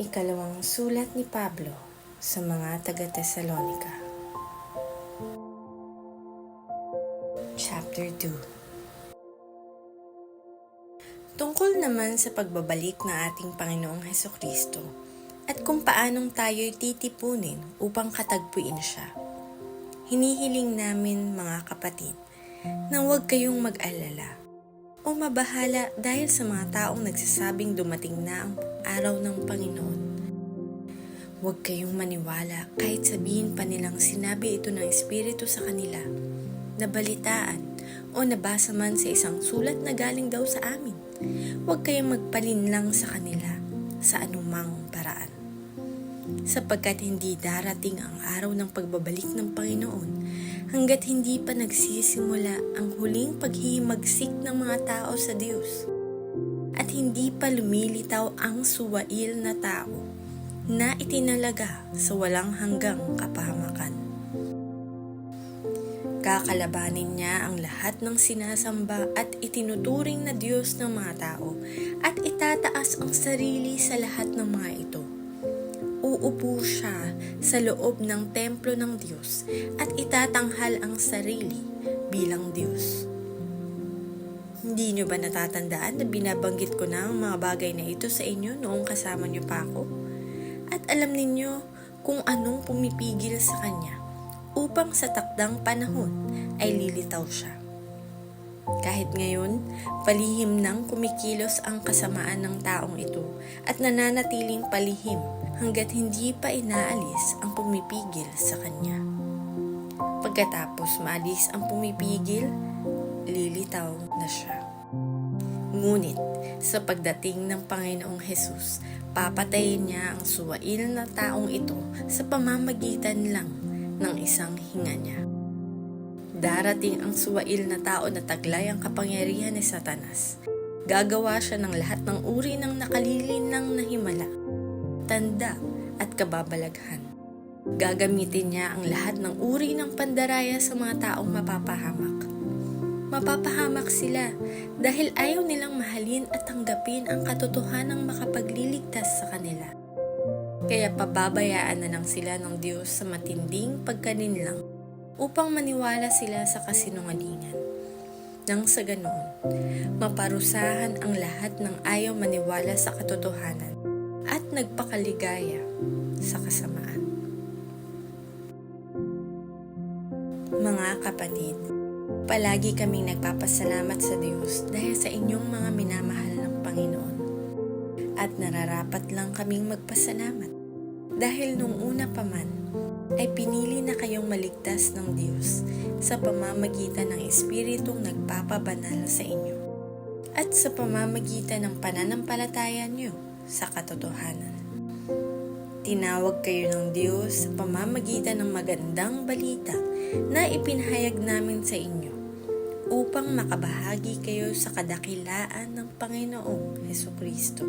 ikalawang sulat ni Pablo sa mga taga-Tesalonika. Chapter 2 Tungkol naman sa pagbabalik ng ating Panginoong Heso Kristo at kung paanong tayo'y titipunin upang katagpuin siya. Hinihiling namin mga kapatid na huwag kayong mag-alala o mabahala dahil sa mga taong nagsasabing dumating na ang araw ng Panginoon. Huwag kayong maniwala kahit sabihin pa nilang sinabi ito ng Espiritu sa kanila, nabalitaan o nabasa man sa isang sulat na galing daw sa amin. Huwag kayong magpalinlang sa kanila sa anumang. Sapagkat hindi darating ang araw ng pagbabalik ng Panginoon hanggat hindi pa nagsisimula ang huling paghihimagsik ng mga tao sa Diyos at hindi pa lumilitaw ang suwail na tao na itinalaga sa walang hanggang kapahamakan. Kakalabanin niya ang lahat ng sinasamba at itinuturing na Diyos ng mga tao at itataas ang sarili sa lahat ng mga ito. Uupo siya sa loob ng templo ng Diyos at itatanghal ang sarili bilang Diyos. Hindi nyo ba natatandaan na binabanggit ko na ang mga bagay na ito sa inyo noong kasama nyo pa ako? At alam ninyo kung anong pumipigil sa Kanya upang sa takdang panahon ay lilitaw siya. Kahit ngayon, palihim nang kumikilos ang kasamaan ng taong ito at nananatiling palihim hanggat hindi pa inaalis ang pumipigil sa Kanya. Pagkatapos maalis ang pumipigil, lilitaw na siya. Ngunit sa pagdating ng Panginoong Hesus, papatayin niya ang suwail na taong ito sa pamamagitan lang ng isang hinga niya. Darating ang suwail na tao na taglay ang kapangyarihan ni Satanas. Gagawa siya ng lahat ng uri ng nakalilinang na himala, tanda at kababalaghan. Gagamitin niya ang lahat ng uri ng pandaraya sa mga taong mapapahamak. Mapapahamak sila dahil ayaw nilang mahalin at tanggapin ang katotohanang makapagliligtas sa kanila. Kaya pababayaan na lang sila ng Diyos sa matinding pagkaninlang upang maniwala sila sa kasinungalingan. Nang sa ganoon, maparusahan ang lahat ng ayaw maniwala sa katotohanan at nagpakaligaya sa kasamaan. Mga kapatid, palagi kaming nagpapasalamat sa Diyos dahil sa inyong mga minamahal ng Panginoon. At nararapat lang kaming magpasalamat dahil nung una pa man ay pinili na kayong maligtas ng Diyos sa pamamagitan ng Espiritong nagpapabanal sa inyo at sa pamamagitan ng pananampalataya niyo sa katotohanan. Tinawag kayo ng Diyos sa pamamagitan ng magandang balita na ipinahayag namin sa inyo upang makabahagi kayo sa kadakilaan ng Panginoong Heso Kristo.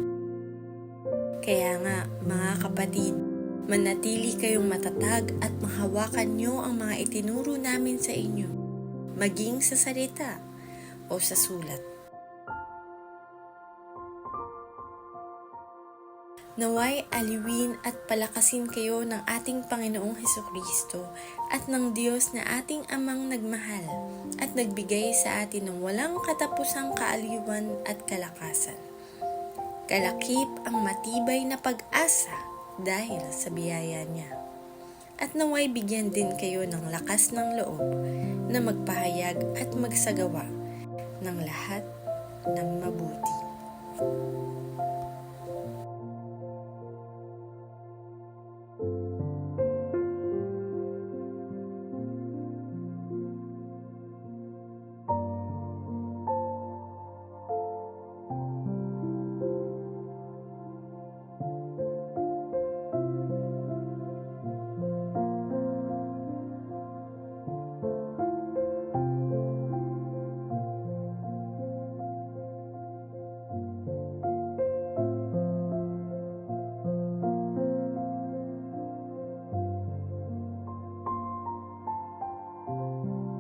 Kaya nga, mga kapatid, manatili kayong matatag at mahawakan nyo ang mga itinuro namin sa inyo, maging sa salita o sa sulat. Naway aliwin at palakasin kayo ng ating Panginoong Heso Kristo at ng Diyos na ating Amang nagmahal at nagbigay sa atin ng walang katapusang kaaliwan at kalakasan. Kalakip ang matibay na pag-asa dahil sa biyaya niya. At naway bigyan din kayo ng lakas ng loob na magpahayag at magsagawa ng lahat ng mabuti.